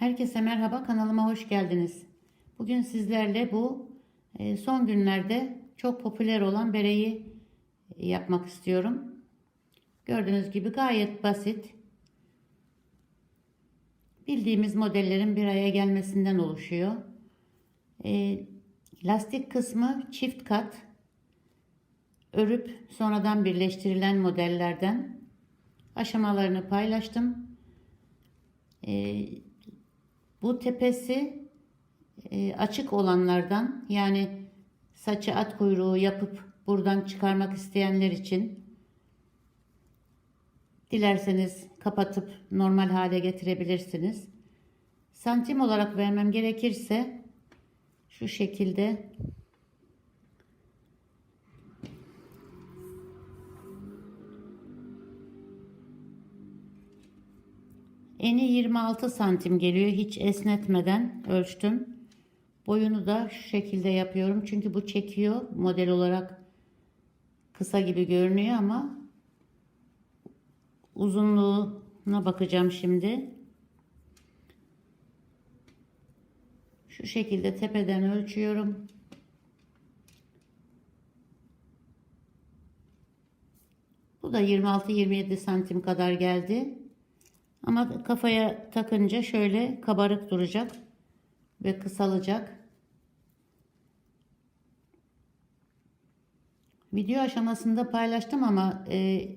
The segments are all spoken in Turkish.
Herkese merhaba kanalıma hoş geldiniz. Bugün sizlerle bu e, son günlerde çok popüler olan bereyi e, yapmak istiyorum. Gördüğünüz gibi gayet basit. Bildiğimiz modellerin bir araya gelmesinden oluşuyor. E, lastik kısmı çift kat. Örüp sonradan birleştirilen modellerden aşamalarını paylaştım. E, bu tepesi e, açık olanlardan yani saçı at kuyruğu yapıp buradan çıkarmak isteyenler için dilerseniz kapatıp normal hale getirebilirsiniz. Santim olarak vermem gerekirse şu şekilde Eni 26 santim geliyor. Hiç esnetmeden ölçtüm. Boyunu da şu şekilde yapıyorum. Çünkü bu çekiyor. Model olarak kısa gibi görünüyor ama uzunluğuna bakacağım şimdi. Şu şekilde tepeden ölçüyorum. Bu da 26-27 santim kadar geldi. Ama kafaya takınca şöyle kabarık duracak ve kısalacak. Video aşamasında paylaştım ama e,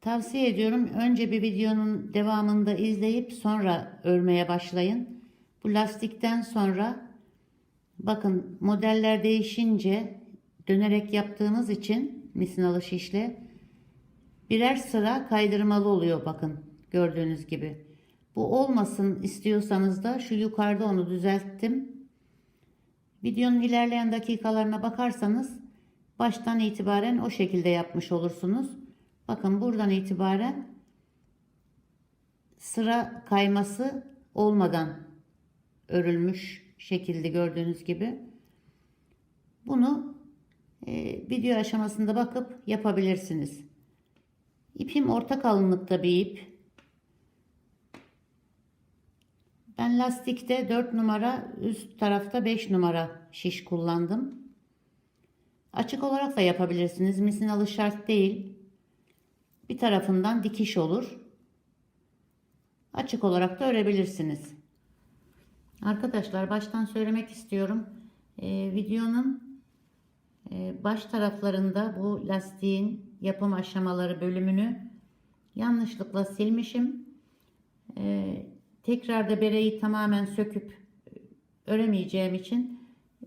tavsiye ediyorum önce bir videonun devamında izleyip sonra örmeye başlayın. Bu lastikten sonra bakın modeller değişince dönerek yaptığımız için misinalı şişle birer sıra kaydırmalı oluyor bakın. Gördüğünüz gibi. Bu olmasın istiyorsanız da şu yukarıda onu düzelttim. Videonun ilerleyen dakikalarına bakarsanız baştan itibaren o şekilde yapmış olursunuz. Bakın buradan itibaren sıra kayması olmadan örülmüş şekilde gördüğünüz gibi. Bunu e, video aşamasında bakıp yapabilirsiniz. İpim orta kalınlıkta bir ip. Ben lastikte 4 numara üst tarafta 5 numara şiş kullandım. Açık olarak da yapabilirsiniz. Misinalı şart değil. Bir tarafından dikiş olur. Açık olarak da örebilirsiniz. Arkadaşlar baştan söylemek istiyorum. Ee, videonun e, baş taraflarında bu lastiğin yapım aşamaları bölümünü yanlışlıkla silmişim. Ee, tekrar da bereyi tamamen söküp öremeyeceğim için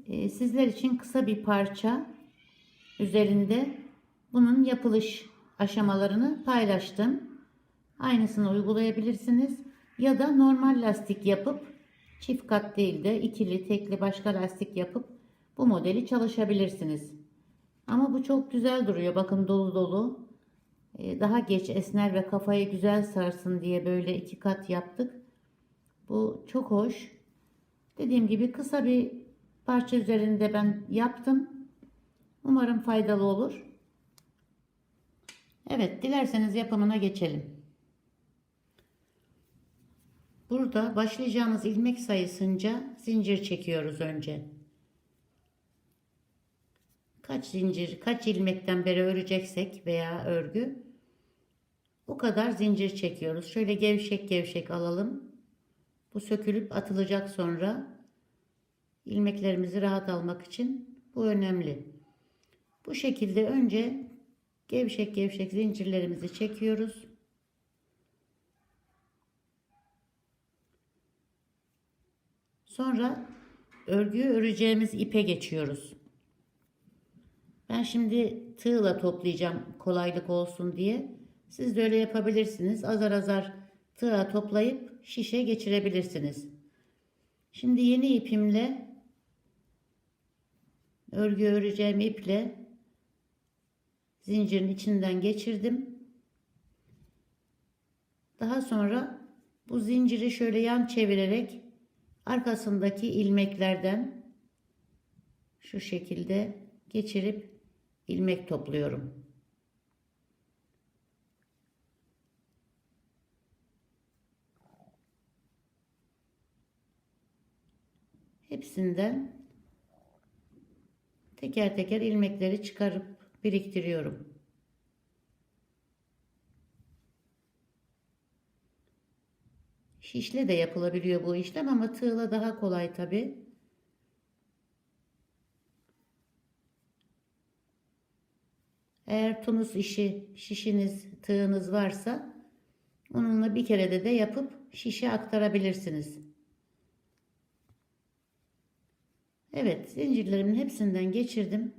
e, sizler için kısa bir parça üzerinde bunun yapılış aşamalarını paylaştım. Aynısını uygulayabilirsiniz ya da normal lastik yapıp çift kat değil de ikili tekli başka lastik yapıp bu modeli çalışabilirsiniz. Ama bu çok güzel duruyor. Bakın dolu dolu. E, daha geç esner ve kafayı güzel sarsın diye böyle iki kat yaptık. Bu çok hoş. Dediğim gibi kısa bir parça üzerinde ben yaptım. Umarım faydalı olur. Evet, dilerseniz yapımına geçelim. Burada başlayacağımız ilmek sayısınca zincir çekiyoruz önce. Kaç zincir, kaç ilmekten beri öreceksek veya örgü o kadar zincir çekiyoruz. Şöyle gevşek gevşek alalım. Bu sökülüp atılacak sonra ilmeklerimizi rahat almak için bu önemli. Bu şekilde önce gevşek gevşek zincirlerimizi çekiyoruz. Sonra örgüyü öreceğimiz ipe geçiyoruz. Ben şimdi tığla toplayacağım kolaylık olsun diye. Siz de öyle yapabilirsiniz. Azar azar tığa toplayıp şişe geçirebilirsiniz. Şimdi yeni ipimle örgü öreceğim iple zincirin içinden geçirdim. Daha sonra bu zinciri şöyle yan çevirerek arkasındaki ilmeklerden şu şekilde geçirip ilmek topluyorum. Hepsinden teker teker ilmekleri çıkarıp biriktiriyorum. Şişle de yapılabiliyor bu işlem ama tığla daha kolay tabi. Eğer tunus işi şişiniz, tığınız varsa onunla bir kerede de yapıp şişe aktarabilirsiniz. Evet, zincirlerimin hepsinden geçirdim.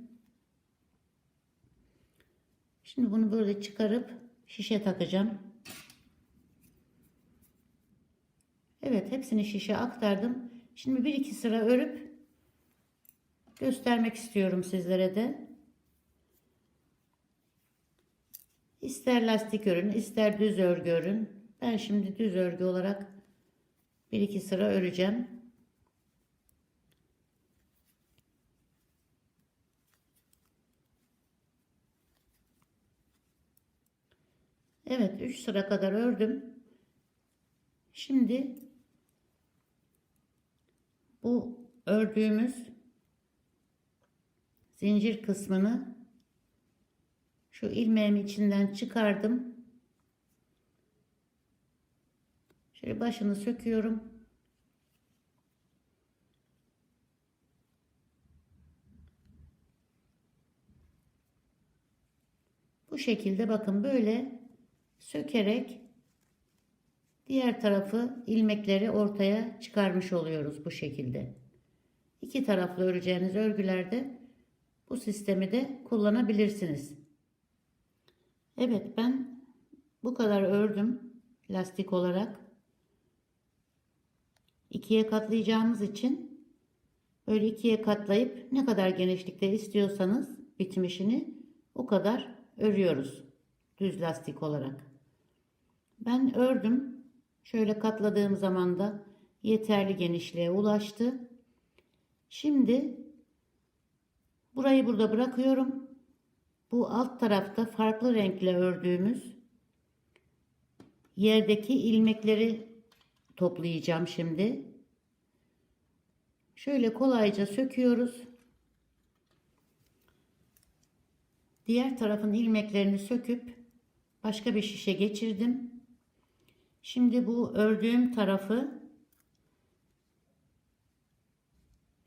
Şimdi bunu böyle çıkarıp şişe takacağım. Evet, hepsini şişe aktardım. Şimdi bir iki sıra örüp göstermek istiyorum sizlere de. İster lastik örün, ister düz örgü örün. Ben şimdi düz örgü olarak bir iki sıra öreceğim. Evet 3 sıra kadar ördüm. Şimdi bu ördüğümüz zincir kısmını şu ilmeğimi içinden çıkardım. Şöyle başını söküyorum. Bu şekilde bakın böyle sökerek diğer tarafı ilmekleri ortaya çıkarmış oluyoruz bu şekilde. İki taraflı öreceğiniz örgülerde bu sistemi de kullanabilirsiniz. Evet ben bu kadar ördüm lastik olarak. ikiye katlayacağımız için böyle ikiye katlayıp ne kadar genişlikte istiyorsanız bitmişini o kadar örüyoruz düz lastik olarak. Ben ördüm. Şöyle katladığım zaman da yeterli genişliğe ulaştı. Şimdi burayı burada bırakıyorum. Bu alt tarafta farklı renkle ördüğümüz yerdeki ilmekleri toplayacağım şimdi. Şöyle kolayca söküyoruz. Diğer tarafın ilmeklerini söküp başka bir şişe geçirdim. Şimdi bu ördüğüm tarafı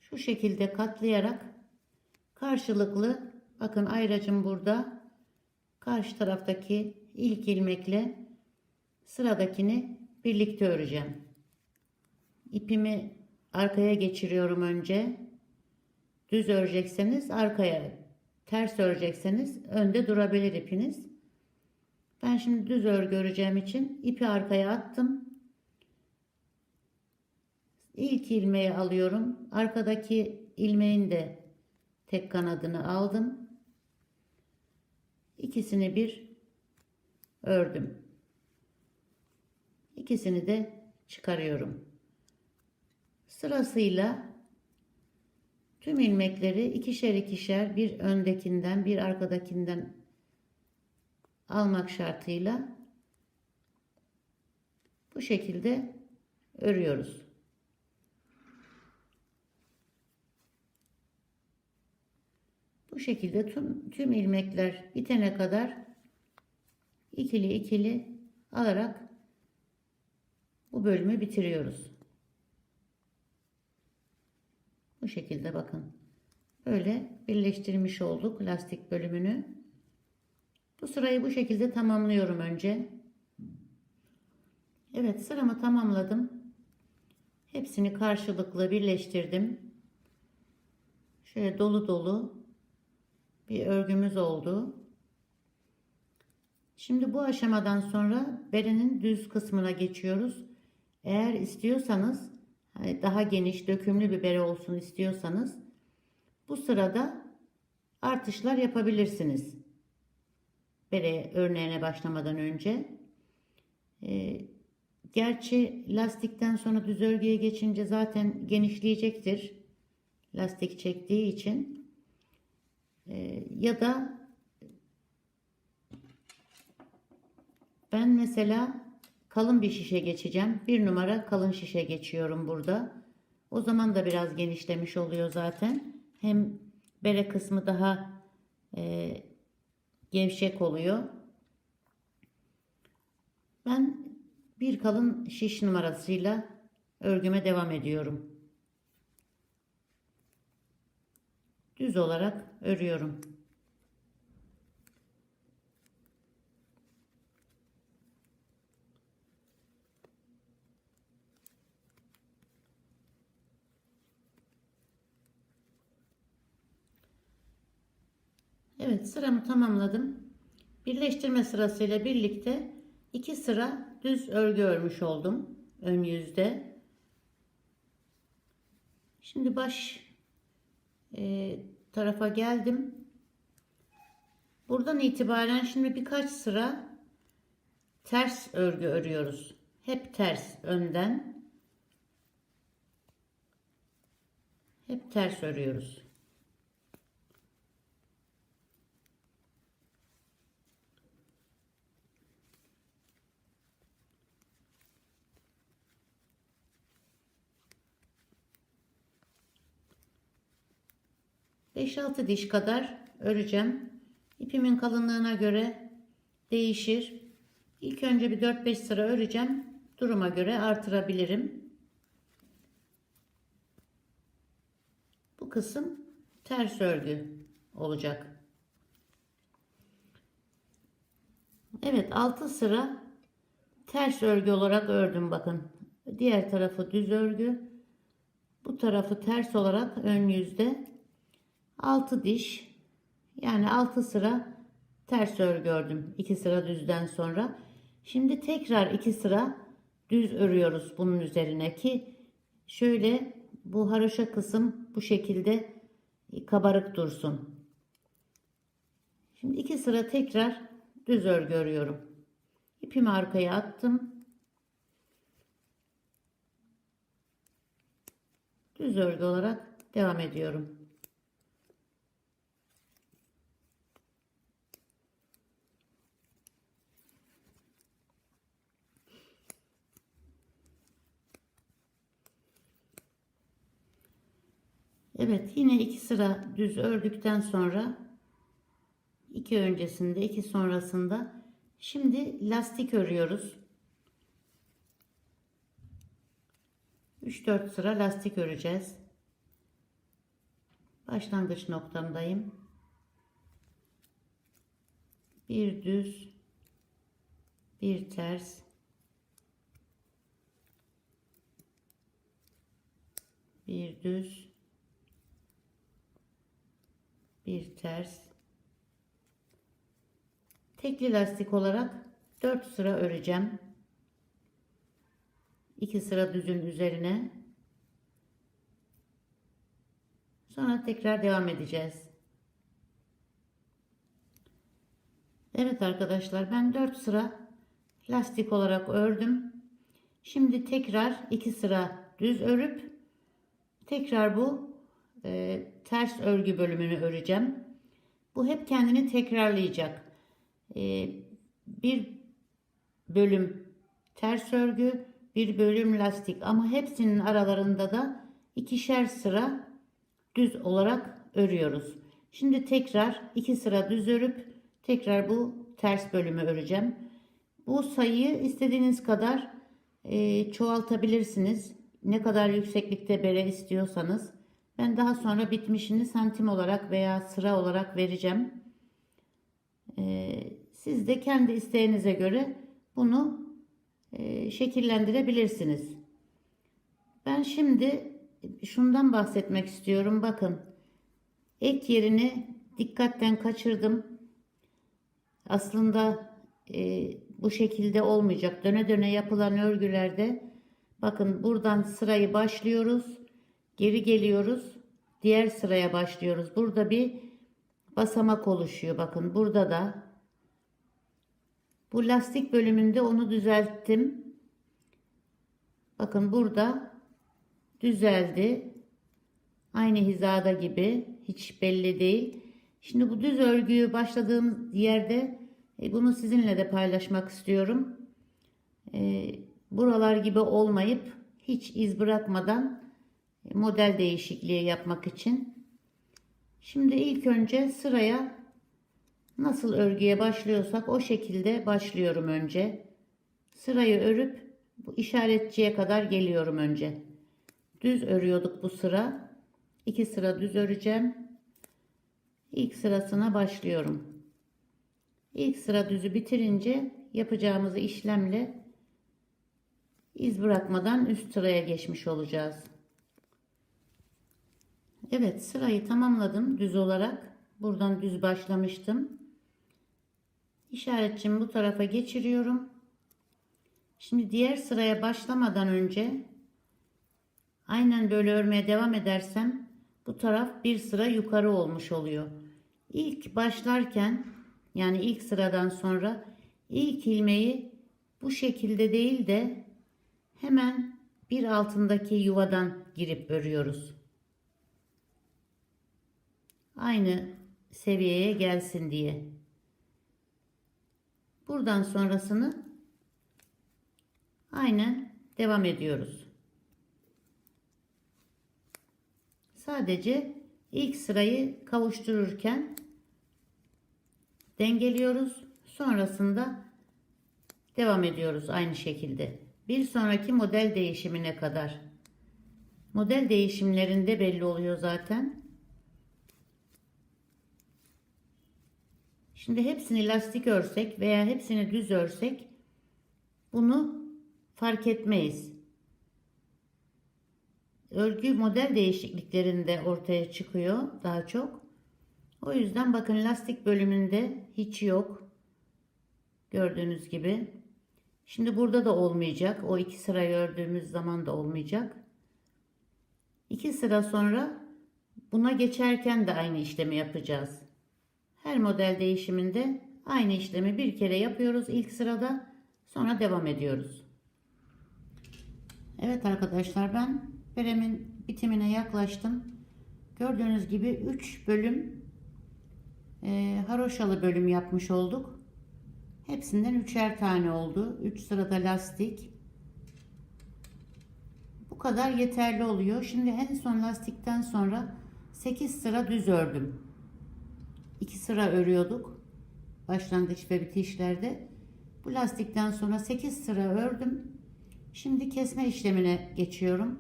şu şekilde katlayarak karşılıklı bakın ayracım burada karşı taraftaki ilk ilmekle sıradakini birlikte öreceğim. İpimi arkaya geçiriyorum önce. Düz örecekseniz arkaya, ters örecekseniz önde durabilir ipiniz. Ben şimdi düz örgü öreceğim için ipi arkaya attım. İlk ilmeği alıyorum. Arkadaki ilmeğin de tek kanadını aldım. İkisini bir ördüm. İkisini de çıkarıyorum. Sırasıyla tüm ilmekleri ikişer ikişer bir öndekinden bir arkadakinden almak şartıyla bu şekilde örüyoruz. Bu şekilde tüm, tüm ilmekler bitene kadar ikili ikili alarak bu bölümü bitiriyoruz. Bu şekilde bakın. Böyle birleştirmiş olduk lastik bölümünü. Bu sırayı bu şekilde tamamlıyorum önce. Evet sıramı tamamladım. Hepsini karşılıklı birleştirdim. Şöyle dolu dolu bir örgümüz oldu. Şimdi bu aşamadan sonra berenin düz kısmına geçiyoruz. Eğer istiyorsanız hani daha geniş dökümlü bir bere olsun istiyorsanız bu sırada artışlar yapabilirsiniz bere örneğine başlamadan önce. E, gerçi lastikten sonra düz örgüye geçince zaten genişleyecektir. Lastik çektiği için. E, ya da ben mesela kalın bir şişe geçeceğim. Bir numara kalın şişe geçiyorum burada. O zaman da biraz genişlemiş oluyor zaten. Hem bere kısmı daha e, gevşek oluyor. Ben bir kalın şiş numarasıyla örgüme devam ediyorum. Düz olarak örüyorum. Evet sıramı tamamladım. Birleştirme sırasıyla birlikte iki sıra düz örgü örmüş oldum ön yüzde. Şimdi baş e, tarafa geldim. Buradan itibaren şimdi birkaç sıra ters örgü örüyoruz. Hep ters önden. Hep ters örüyoruz. Beş altı diş kadar öreceğim. İpimin kalınlığına göre değişir. İlk önce bir 4-5 sıra öreceğim. Duruma göre artırabilirim. Bu kısım ters örgü olacak. Evet 6 sıra ters örgü olarak ördüm bakın. Diğer tarafı düz örgü. Bu tarafı ters olarak ön yüzde 6 diş yani 6 sıra ters örgü ördüm. 2 sıra düzden sonra. Şimdi tekrar 2 sıra düz örüyoruz bunun üzerine ki şöyle bu haroşa kısım bu şekilde kabarık dursun. Şimdi 2 sıra tekrar düz örgü örüyorum. İpimi arkaya attım. Düz örgü olarak devam ediyorum. Evet yine iki sıra düz ördükten sonra iki öncesinde iki sonrasında şimdi lastik örüyoruz. 3-4 sıra lastik öreceğiz. Başlangıç noktamdayım. Bir düz, bir ters, bir düz, bir ters. Tekli lastik olarak 4 sıra öreceğim. 2 sıra düzün üzerine. Sonra tekrar devam edeceğiz. Evet arkadaşlar ben 4 sıra lastik olarak ördüm. Şimdi tekrar 2 sıra düz örüp tekrar bu e, ters örgü bölümünü öreceğim. Bu hep kendini tekrarlayacak. E, bir bölüm ters örgü, bir bölüm lastik ama hepsinin aralarında da ikişer sıra düz olarak örüyoruz. Şimdi tekrar iki sıra düz örüp tekrar bu ters bölümü öreceğim. Bu sayıyı istediğiniz kadar e, çoğaltabilirsiniz. Ne kadar yükseklikte bere istiyorsanız. Ben daha sonra bitmişini santim olarak veya sıra olarak vereceğim. Ee, siz de kendi isteğinize göre bunu e, şekillendirebilirsiniz. Ben şimdi şundan bahsetmek istiyorum. Bakın ek yerini dikkatten kaçırdım. Aslında e, bu şekilde olmayacak. Döne döne yapılan örgülerde bakın buradan sırayı başlıyoruz Geri geliyoruz. Diğer sıraya başlıyoruz. Burada bir basamak oluşuyor. Bakın burada da bu lastik bölümünde onu düzelttim. Bakın burada düzeldi. Aynı hizada gibi. Hiç belli değil. Şimdi bu düz örgüyü başladığım yerde e, bunu sizinle de paylaşmak istiyorum. E, buralar gibi olmayıp hiç iz bırakmadan model değişikliği yapmak için. Şimdi ilk önce sıraya nasıl örgüye başlıyorsak o şekilde başlıyorum önce. Sırayı örüp bu işaretçiye kadar geliyorum önce. Düz örüyorduk bu sıra. İki sıra düz öreceğim. İlk sırasına başlıyorum. İlk sıra düzü bitirince yapacağımız işlemle iz bırakmadan üst sıraya geçmiş olacağız. Evet sırayı tamamladım düz olarak. Buradan düz başlamıştım. İşaretçimi bu tarafa geçiriyorum. Şimdi diğer sıraya başlamadan önce aynen böyle örmeye devam edersem bu taraf bir sıra yukarı olmuş oluyor. İlk başlarken yani ilk sıradan sonra ilk ilmeği bu şekilde değil de hemen bir altındaki yuvadan girip örüyoruz. Aynı seviyeye gelsin diye. Buradan sonrasını aynen devam ediyoruz. Sadece ilk sırayı kavuştururken dengeliyoruz. Sonrasında devam ediyoruz aynı şekilde. Bir sonraki model değişimine kadar. Model değişimlerinde belli oluyor zaten. Şimdi hepsini lastik örsek veya hepsini düz örsek bunu fark etmeyiz. Örgü model değişikliklerinde ortaya çıkıyor daha çok. O yüzden bakın lastik bölümünde hiç yok. Gördüğünüz gibi. Şimdi burada da olmayacak. O iki sıra ördüğümüz zaman da olmayacak. İki sıra sonra buna geçerken de aynı işlemi yapacağız. Her model değişiminde aynı işlemi bir kere yapıyoruz ilk sırada. Sonra devam ediyoruz. Evet arkadaşlar ben beremin bitimine yaklaştım. Gördüğünüz gibi 3 bölüm e, haroşalı bölüm yapmış olduk. Hepsinden üçer tane oldu. 3 sırada lastik. Bu kadar yeterli oluyor. Şimdi en son lastikten sonra 8 sıra düz ördüm. 2 sıra örüyorduk. Başlangıç ve bitişlerde. Bu lastikten sonra 8 sıra ördüm. Şimdi kesme işlemine geçiyorum.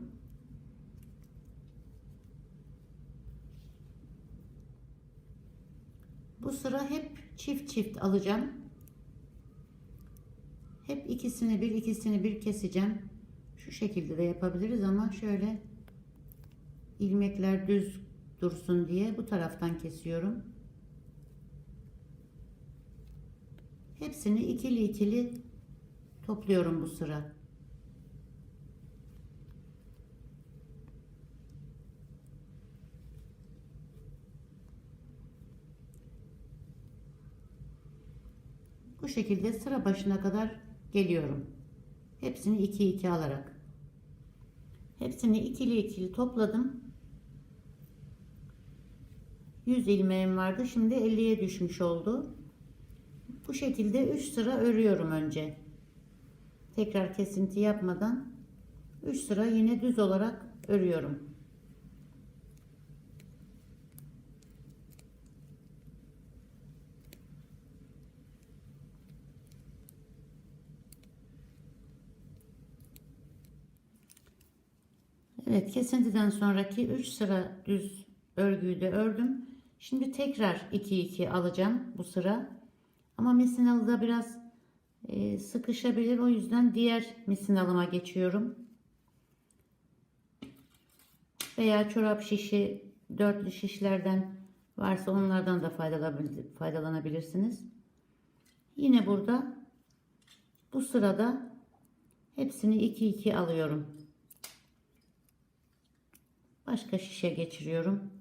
Bu sıra hep çift çift alacağım. Hep ikisini bir ikisini bir keseceğim. Şu şekilde de yapabiliriz ama şöyle ilmekler düz dursun diye bu taraftan kesiyorum. Hepsini ikili ikili topluyorum bu sıra. Bu şekilde sıra başına kadar geliyorum. Hepsini 2 2 alarak. Hepsini ikili ikili topladım. 100 ilmeğim vardı. Şimdi 50'ye düşmüş oldu. Bu şekilde 3 sıra örüyorum önce. Tekrar kesinti yapmadan 3 sıra yine düz olarak örüyorum. Evet kesintiden sonraki 3 sıra düz örgüyü de ördüm. Şimdi tekrar 2 2 alacağım bu sıra. Ama misinalıda biraz e, sıkışabilir. O yüzden diğer misinalıma geçiyorum. Veya çorap şişi, dörtlü şişlerden varsa onlardan da faydalanabilirsiniz. Yine burada bu sırada hepsini 2 2 alıyorum. Başka şişe geçiriyorum.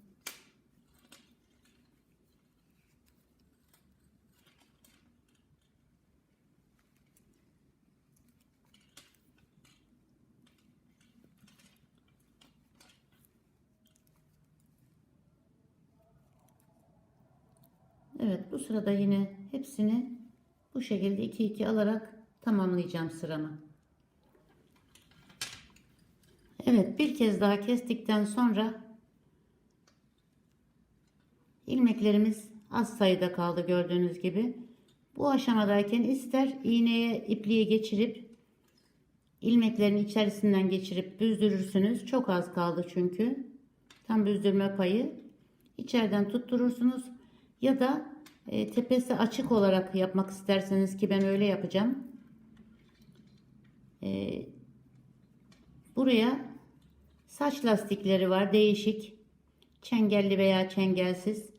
Evet bu sırada yine hepsini bu şekilde 2 2 alarak tamamlayacağım sıramı. Evet bir kez daha kestikten sonra ilmeklerimiz az sayıda kaldı gördüğünüz gibi. Bu aşamadayken ister iğneye ipliği geçirip ilmeklerin içerisinden geçirip büzdürürsünüz. Çok az kaldı çünkü. Tam büzdürme payı. İçeriden tutturursunuz. Ya da e, tepesi açık olarak yapmak isterseniz ki ben öyle yapacağım. E, buraya saç lastikleri var değişik. Çengelli veya çengelsiz.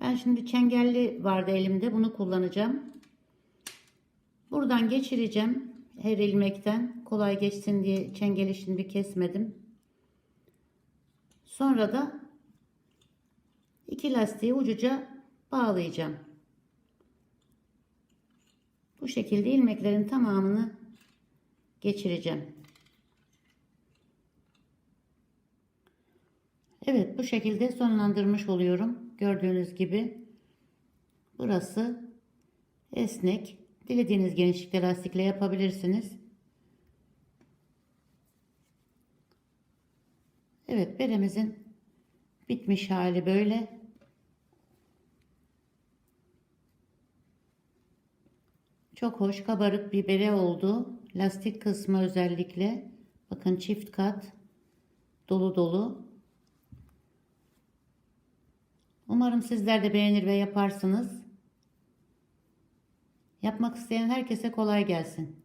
Ben şimdi çengelli vardı elimde. Bunu kullanacağım. Buradan geçireceğim her ilmekten kolay geçsin diye çengeli şimdi kesmedim. Sonra da iki lastiği ucuca bağlayacağım. Bu şekilde ilmeklerin tamamını geçireceğim. Evet bu şekilde sonlandırmış oluyorum. Gördüğünüz gibi burası esnek. Dilediğiniz genişlikte lastikle yapabilirsiniz. Evet beremizin bitmiş hali böyle. Çok hoş kabarık bir bere oldu. Lastik kısmı özellikle. Bakın çift kat. Dolu dolu. Umarım sizler de beğenir ve yaparsınız. Yapmak isteyen herkese kolay gelsin.